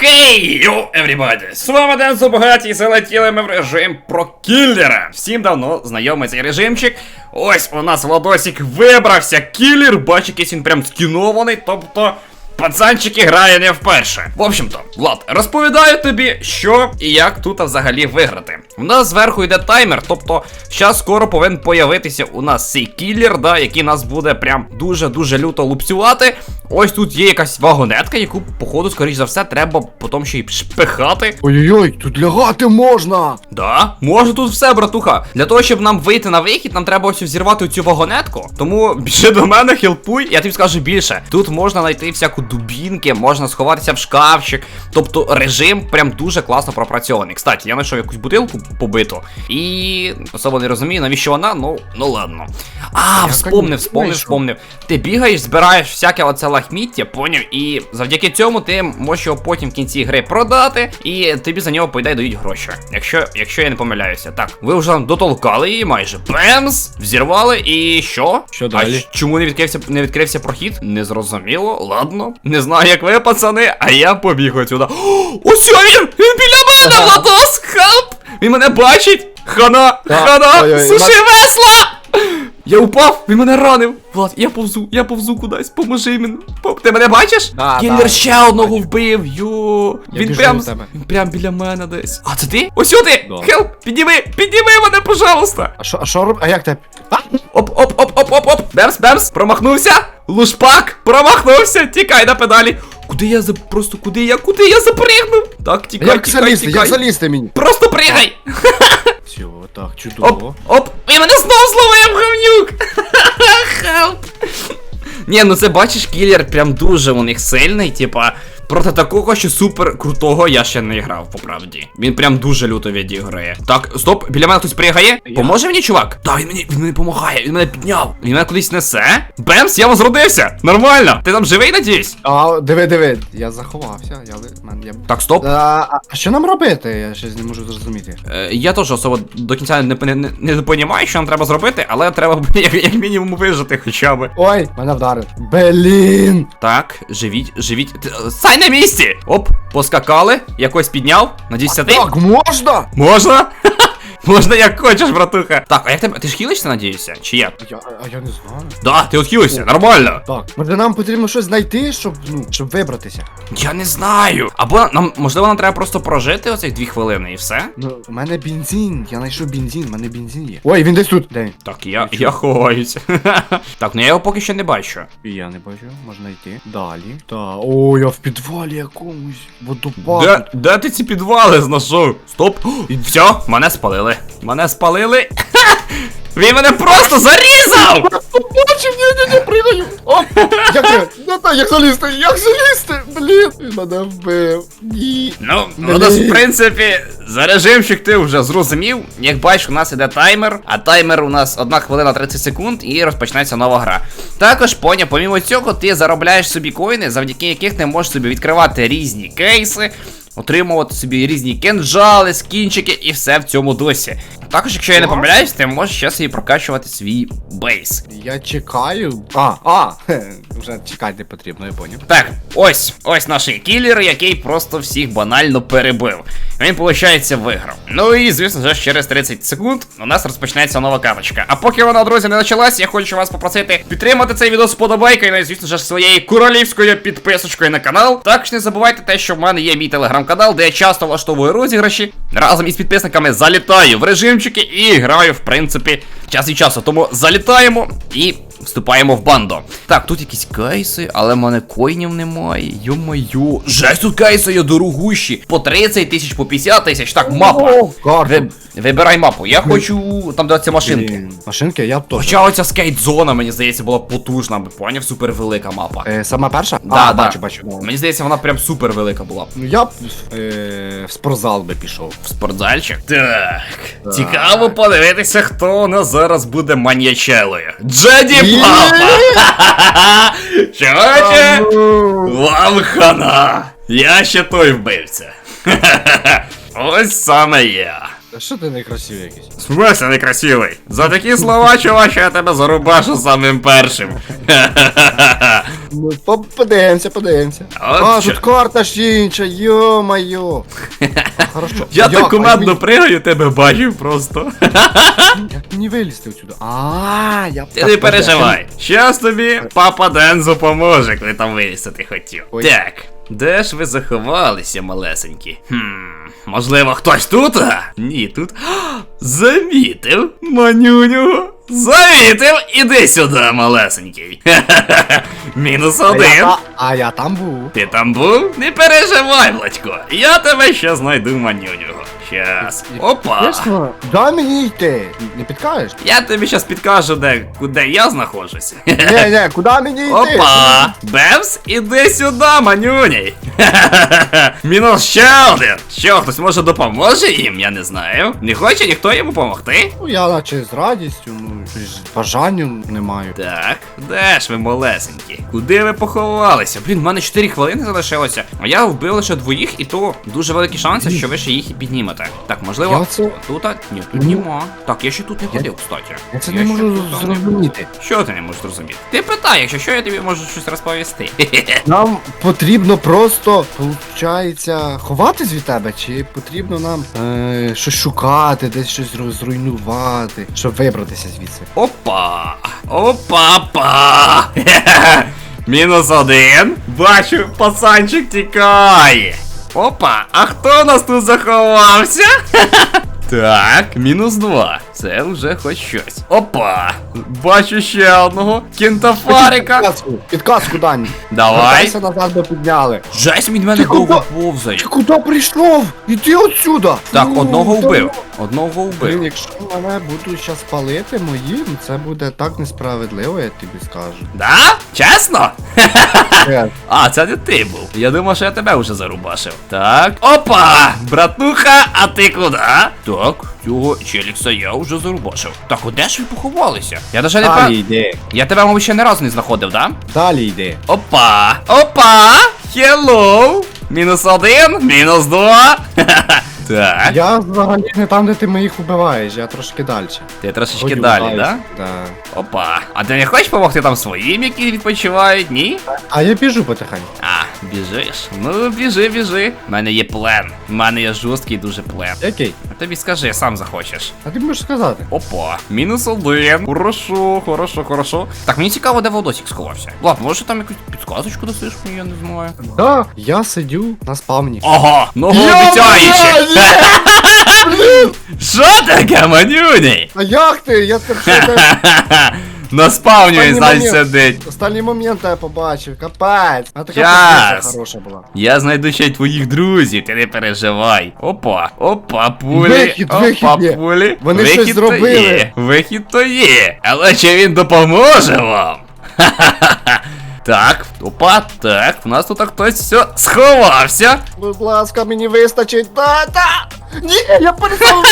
Хей, йо, everybody! З вами Ден Зубгаті, і залетіли ми в режим про кіллера. Всім давно знайомий цей режимчик. Ось у нас Владосик вибрався кіллер, бачить, якийсь він прям скінований, тобто. Пацанчики грає не вперше. В общем-то, Влад, розповідаю тобі, що і як тут взагалі виграти. У нас зверху йде таймер, тобто зараз скоро повинен появитися у нас цей кіллер, да, який нас буде прям дуже-дуже люто лупцювати. Ось тут є якась вагонетка, яку, походу, скоріш за все, треба потім ще й шпихати. Ой-ой-ой, тут лягати можна! Да, може тут все, братуха. Для того, щоб нам вийти на вихід, нам треба ось зірвати цю вагонетку. Тому біжи до мене, хелпуй, я тобі скажу більше. Тут можна знайти всяку дубінки, можна сховатися в шкафчик. Тобто режим прям дуже класно пропрацьований. Кстати, я знайшов якусь бутилку побиту. І особо не розумію, навіщо вона, ну, ну ладно. А, вспомнив, вспомнив, вспомнив. Ти бігаєш, збираєш всяке оце лахміття, поняв, і завдяки цьому ти можеш його потім в кінці гри продати, і тобі за нього, по дають гроші. Якщо, якщо я не помиляюся. Так, ви вже дотолкали її майже. Бемс! Взірвали, і що? Що далі? А чому не відкрився, не відкрився прохід? Незрозуміло, ладно. Не знаю, як ви, пацани, а я побіг отсюда. Ось він! Він біля мене. Владос! Хелп! Він мене бачить! Хана! Хана! Суши весла! Я упав, він мене ранив. Влад, я повзу, я повзу кудись, поможи мені. Ти мене бачиш? Да, Кіллер да, ще одного вбив. Йо. Я він біжу прям до тебе. він прям біля мене десь. А це ти? Ось сюди! Да. Хелп, підніми, підніми мене, пожалуйста. А що, а що роб... А як тебе? Оп, оп, оп, оп, оп, оп. Бемс, бемс, промахнувся. Лушпак, промахнувся. Тікай на педалі. Куди я за просто куди я? Куди я запригнув? Так, тікай, Як тікай, залізти? тікай. Як залізти мені? Просто пригай. Все, так, Оп, чудово. оп, і мене знову зловив говнюк! Хелп! Ні, ну це бачиш, кілер прям дуже у них сильний, типа. Проти такого, що супер крутого я ще не грав, по правді. Він прям дуже люто відіграє. Так, стоп, біля мене хтось пригає. Поможе мені, чувак? Так, він мені він мені допомагає, він мене підняв. Він мене кудись несе. Бемс, я возродився! Нормально! Ти там живий, надіюсь? А, диви, диви, я заховався, я мен- я... Так, стоп. А, а що нам робити? Я щось не можу зрозуміти. Е, я теж особо до кінця не, не, не, не понімаю, що нам треба зробити, але треба як, як мінімум вижити хоча б. Ой, мене вдарив. Блін! Так, живіть, живіть. Е, Стай на місці! Оп, поскакали, якось підняв. Надіюсь, ти? Так, можна? Можна? Можна як хочеш, братуха. Так, а як тебе. Ти ж хілишся, надіюся? Чи як? Я, а я не знаю. Да, ти от нормально. Так, може нам потрібно щось знайти, щоб, ну, щоб вибратися. Я не знаю. Або нам, можливо, нам треба просто прожити оцих дві хвилини і все. Ну, у мене бензин, я знайшов бензин, у мене бензин є. Ой, він десь тут. Де він? Так, я, я ховаюся. так, ну я його поки що не бачу. І Я не бачу, можна йти. Далі. Та, о, я в підвалі якомусь. Водопаду. Де, де ти ці підвали знайшов? Стоп. І все, мене спалили. Мене спалили. Він мене просто зарізав! Бачив, ні, ні, ні, пригаю. О, як я, так, як залізти, як залізти, блін. Він мене вбив. Ні. Ну, Блін. ну, в принципі, за режимчик ти вже зрозумів. Як бачиш, у нас іде таймер, а таймер у нас 1 хвилина 30 секунд і розпочнеться нова гра. Також, поня, помімо цього, ти заробляєш собі коїни, завдяки яких ти можеш собі відкривати різні кейси. Отримувати собі різні кенджали, скінчики і все в цьому досі. Також, якщо я не помиляюсь, ти можеш ще собі прокачувати свій бейс. Я чекаю. А, а, хе, вже чекати не потрібно, я поняв. Так, ось, ось наш кілер, який просто всіх банально перебив. Він, виходить, виграв. Ну і, звісно, вже через 30 секунд у нас розпочнеться нова карточка. А поки вона, друзі, не почалась, я хочу вас попросити підтримати цей відео з подобайкою, ну і, звісно ж, своєю королівською підписочкою на канал. Також не забувайте те, що в мене є мій телеграм-канал, де я часто влаштовую розіграші. Разом із підписниками залітаю в режимчики і граю, в принципі, час і часу. Тому залітаємо і вступаємо в банду. Так, тут якісь кейси, але в мене коїнів немає. Йо-моє. Жесть тут кейси є дорогущі. По 30 тисяч, по 50 тисяч. Так, мапа. О, карта. Ви, вибирай мапу. Я хочу там, де ці машинки. Машинки, я б теж. Хоча оця скейт-зона, мені здається, була потужна, поняв, супер велика мапа. Е, сама перша? Да, а, да. бачу, бачу. Мені здається, вона прям супер велика була. Ну я б е, в спортзал би пішов. В спортзальчик? Так. Цікаво подивитися, хто у нас зараз буде маньячелою. Джеді! Папа! Чуваче, ну. вам хана! Я ще той вбивця. Ось саме я. А що ти некрасивий якийсь? В смысле некрасивий? За такі слова, чуваче, я тебе зарубашу самим першим. Ну, по- подивимося, подивимося. От А, що- тут карта ж інша, йо-моє. А, Хорошо. Я так командно пригаю, тебе бачив просто. Як мені вилізти отсюди? А, я Ти не переживай. Щас тобі папа Дензо поможе, коли там вилізти ти хотів. Ой. Так, де ж ви заховалися, малесенькі? Хм, можливо, хтось тут? А? Ні, тут. Замітив, манюню. Замітив, іди сюди, малесенький. Мінус А я, один. та- а я там був. Ти там був? Не переживай, Владько. Я тебе ще знайду манюнього. Щас. Опа. Чесно, дай мені йти. Не підкажеш? Я тобі щас підкажу, де, куди я знаходжуся. Ні, ні, куди мені йти? Опа! Бемс, іди сюди, манюній! Мінус ще один! Що, хтось може допоможе їм? Я не знаю. Не хоче ніхто йому допомогти? Ну, я наче з радістю, бажання не маю. Так, де ж ви малесенькі? Куди ви поховалися? Блін, в мене 4 хвилини залишилося. А я вбив лише двоїх, і то дуже великі шанси, що ви ще їх і піднімете. Так, можливо, Я це- тут? а? Ні, тут Ні. нема. Так, я ще тут не ходив, кстати. Я це Я не ще можу тут не був. зрозуміти. Що ти не можеш зрозуміти? Ти питай, якщо що, я тобі можу щось розповісти. Нам потрібно просто, виходить, ховатись від тебе, чи потрібно нам е, щось шукати, десь щось зру- зруйнувати, щоб вибратися звідси. Опа! Опа-па! Мінус один. Бачу, пацанчик тікає. Опа, а хто у нас тут заховався? Так, мінус два. Це вже хоч щось. Опа! Бачу ще одного. Кінтафарика. Підказку, підказку Дані. Давай. Вертайся назад, бо підняли. Жесть від мене Ти довго повзає. Ти куди прийшов? Іди отсюда! Так, Ну, одного та вбив. ну. Одного Блін, вбив. якщо мене будуть зараз палити мої, ну це буде так несправедливо, я тобі скажу. Да? Чесно? Е, А, це не ти був. Я думав, що я тебе вже зарубашив. Так. Опа! Братуха, а ти куди? Так, цього челікса я вже зарубашив. Так, де ж ви поховалися? Я даже не Далі йди. Я тебе, мабуть, ще не разу не знаходив, да? Далі йди. Опа! Опа! Хеллоу! Мінус один, мінус два. Так. Я взагалі не там, де ти моїх вбиваєш, я трошки далі. Ти трошечки далі, да? Да. Опа. А ти не хочеш допомогти там своїм, які відпочивають, ні? А я біжу потихеньку. А, біжиш? Ну, біжи, біжи. У мене є плен. У мене є жорсткий дуже плен. Який? А тобі скажи, сам захочеш. А ти можеш сказати? Опа, мінус один. Хорошо, хорошо, хорошо. Так, мені цікаво, де Володосик сховався. Влад, може там якусь підсказочку дасиш мені, я не знаю. Да, я сидю на спавні. Ага, многообіцяюче. Що таке, манюні? А як ти? Я тебе На спавні він, значить, сидить. Останній момент я побачив, капець. А така позиція хороша була. Я знайду ще й твоїх друзів, ти не переживай. Опа, опа, пулі. Вихід, опа, вихід є. пулі. Вони вихід щось то зробили. є, Вихід то є. Але чи він допоможе вам? Ха-ха-ха. Так, опа, так, у нас тут хтось все сховався. Будь ласка, мені вистачить. Та, та! Ні, я перестав!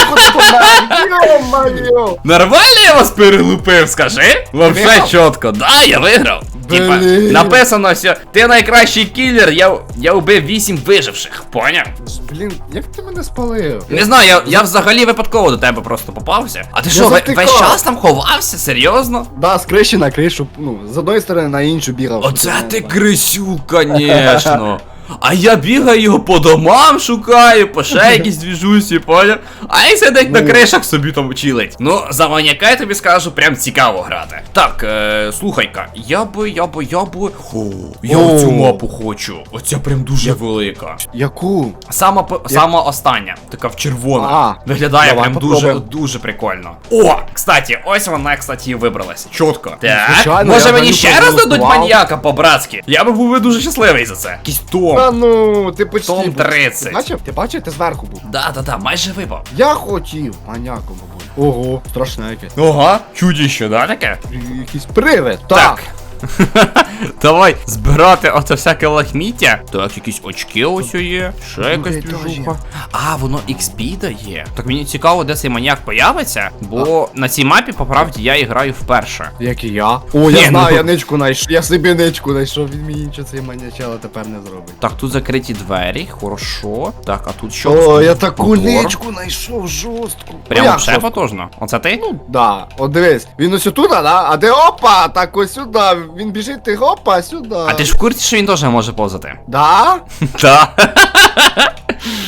Нормально я вас перелупив, скажи? Вообще чітко. Да, я виграв. Типа, написано все, ти найкращий кілер, я, я убив 8 виживших, поняв? Блін, як ти мене спалив? Не знаю, я, я взагалі випадково до тебе просто попався. А ти що, весь час там ховався? Серйозно? Да, з криші на кришу, ну, з одної сторони на іншу бігав. Оце ти не- звісно. конечно. А я бігаю по домам шукаю, по якісь двіжусі, поняв? А він сидить на Ну. кришах собі там чилить. Ну, за маніяка я тобі скажу, прям цікаво грати. Так, е, слухай-ка, я би, я би, я би. Фу, я О. оцю мапу хочу. Оця прям дуже велика. Яку? Сама, п- сама остання, така в червоному. А, Виглядає давай прям дуже, попробуємо. дуже прикольно. О, кстати, ось вона, кстати, і вибралася. Чітко. Так, Звичайно, може я мені за ще раз дадуть проголосував. маньяка по-братськи? Я би був би дуже щасливий за це. Якийсь Том. Та ну, ти почти. Том був. 30. Ти бачив? Ти бачив, ти зверху був. Да, да, да, майже випав. Я хотів маняко, бабуль. Ого, страшне яке. Ага, чудіще, да, таке? Якийсь привид. Так. Так. Давай збирати оце всяке лахміття. Так, якісь очки ось є. Ще якась Слухай, движуха. А, воно XP дає. Так мені цікаво, де цей маніяк появиться, бо на цій мапі, по правді, я і граю вперше. Як і я. О, Ні, я знаю, ну- я ничку знайшов. Я собі ничку знайшов, він мені нічого цей манячало тепер не зробить. Так, тут закриті двері, хорошо. Так, а тут що? О, я таку ничку знайшов жорстку. Прямо Ну, ще як потужно. Оце ти? Ну, да. От дивись, він ось тут, да? А де опа, так ось сюди. Він біжить, ти опа, сюди. А ти ж в курсі, що він теж може повзати? Да? Так.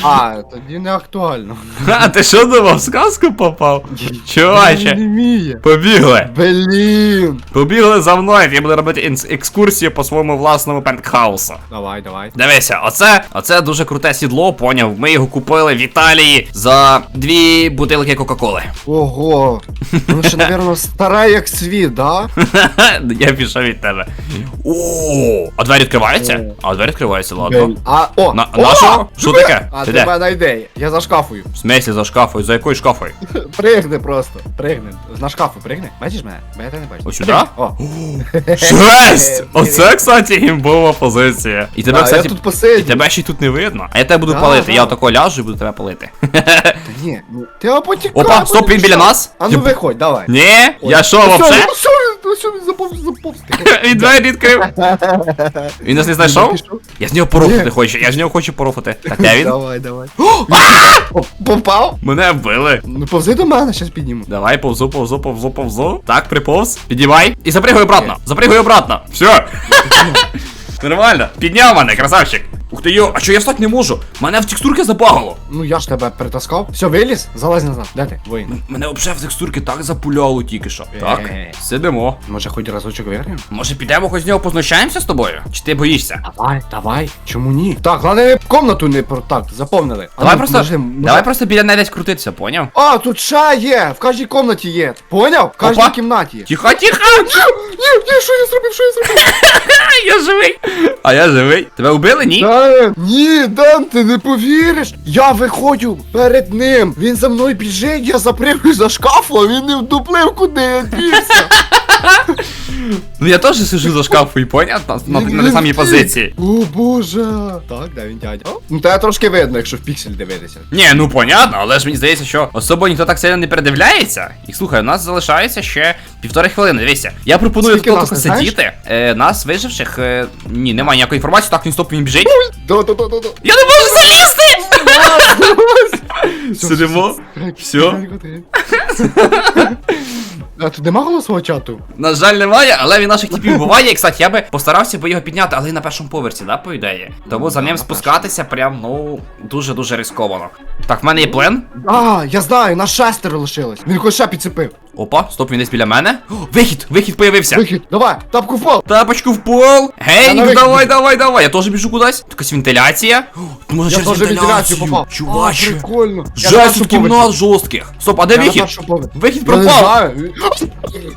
А, тоді не актуально. А ти що думав, в сказку попав? Чуваче, не побігли. Блін. Побігли за мною, я буду робити інс- екскурсію по своєму власному пентхаусу. Давай, давай. Дивися, оце, оце дуже круте сідло, поняв. Ми його купили в Італії за дві бутилки Кока-Коли. Ого. Ну ще, напевно, стара як світ, да? Я пішов від тебе. О, а двері відкриваються? А двері відкриваються, ладно. А, о, На- о! нашого? Що диви! Таке? А Ти ти де? мене йде. Я за шкафою. В смислі за шкафою, за якою шкафою? Пригни просто. Пригни. На шкафу пригни. Бачиш мене? Бо я тебе не бачу. Ось сюди? О. Жесть! Оце, кстати, гімбова позиція. І тебе, я кстати, тут і тебе ще й тут не видно. А я тебе буду Да, палити. да. Я отако ляжу і буду тебе палити. Та ні, ну, ти опотікай. Опа, стоп, він біля нас? А ну виходь, давай. Ні, я що, Ну, вообще? Ну що він, ну заповз, заповз. Він двері відкрив. Він нас не знайшов? Я з нього порофати хочу, я з нього хочу порофати. Так, де він? Давай, давай. Попав? Мене вбили. Ну повзи до мене, щас підніму. Давай, повзу, повзу, повзу, повзу. Так, приповз. Піднімай. І запригуй обратно. Запригуй обратно. Все. Нормально. Підняв мене, красавчик. Ух ти йо, а що я встати не можу? Мене в текстурки забагало. Ну я ж тебе притаскав. Все, виліз, залазь назад. Де ти? Воїн. Мене взагалі в текстурки так запуляло тільки що. Так, Е. сидимо. Може хоч разочок виграємо? Може підемо хоч з нього познущаємося з тобою? Чи ти боїшся? Давай, давай. Чому ні? Так, головне не комнату не про так, заповнили. А Давай ну, просто, подожди, може- давай просто біля неї десь крутитися, поняв? А, тут ще є! В кожній комнаті є. Поняв? В кожній Опа. кімнаті. Тихо, тихо! Ні, ні, що я зробив, що я зробив? Я живий! А я живий. Тебе вбили, ні? Дан, ні, Дан, ти не повіриш. Я виходжу перед ним. Він за мною біжить, я запрягаю за шкафу, а він не вдуплив, куди я дівся. Ну я теж сижу за шкафою, поняв? На, на, на, самій позиції. О, боже. Так, де він дядя? О, Ну, тебе трошки видно, якщо в піксель дивитися. Ні, ну понятно, але ж мені здається, що особо ніхто так сильно не передивляється. І слухай, у нас залишається ще півтори хвилини. Дивися. Я пропоную Скільки тут нас, не знаєш? сидіти. Е, нас виживших. Е, ні, немає ніякої інформації. Так, він стоп, він біжить. Да-да-да-да-да. Я не можу залізти! Сидимо. Все. А тут нема голосового чату? На жаль, немає, але він наших типів буває. І, кстати, я би постарався би його підняти, але на першому поверсі, да, по ідеї. Тому за ним спускатися прям, ну, дуже-дуже ризиковано. Так, в мене є плен. А, я знаю, на шестеро лишилось. Він хоч ще підцепив. Опа, стоп, він десь біля мене. О, вихід, вихід появився. Вихід, давай, тапку в пол. Тапочку в пол. Гей, ну давай, давай, давай. Я теж біжу кудись. Якась вентиляція. О, ти можеш Я через теж вентиляцію попав. Чуваче. Прикольно. Жесть тут кімнат жорстких. Стоп, а де Я на вихід? першому поверсі. Вихід Я не пропав. знаю.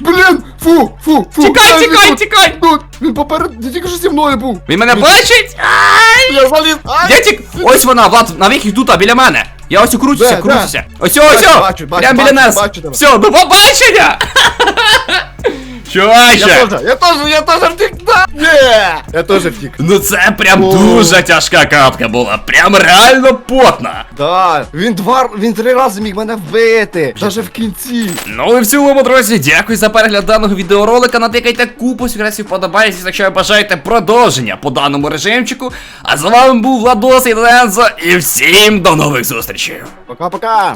Блін, фу, фу, фу. Тікай, Він тікай, тут, тікай. Тут, він поперед, тільки що зі мною був. Він мене Він- бачить? Ай! Я заліз, ай! Ось вона, Влад, на вихід тут, а біля мене. Я ось кручуся, кручуся. Ось, ось, бачу, бачу, прям біля бачу, нас. бачу тебе. Все, до побачення. Я Чуваче. теж, я теж, я теж втік, да. Ні, я теж втік. Ну це прям О. дуже тяжка катка була, прям реально потна. Да, він два, він три рази міг мене вбити, даже в кінці. Ну і в цілому, друзі, дякую за перегляд даного відеоролика. Натикайте купу секретів вподобайся, якщо ви бажаєте продовження по даному режимчику. А з вами був Владос і Лензо, і всім до нових зустрічей. Пока-пока.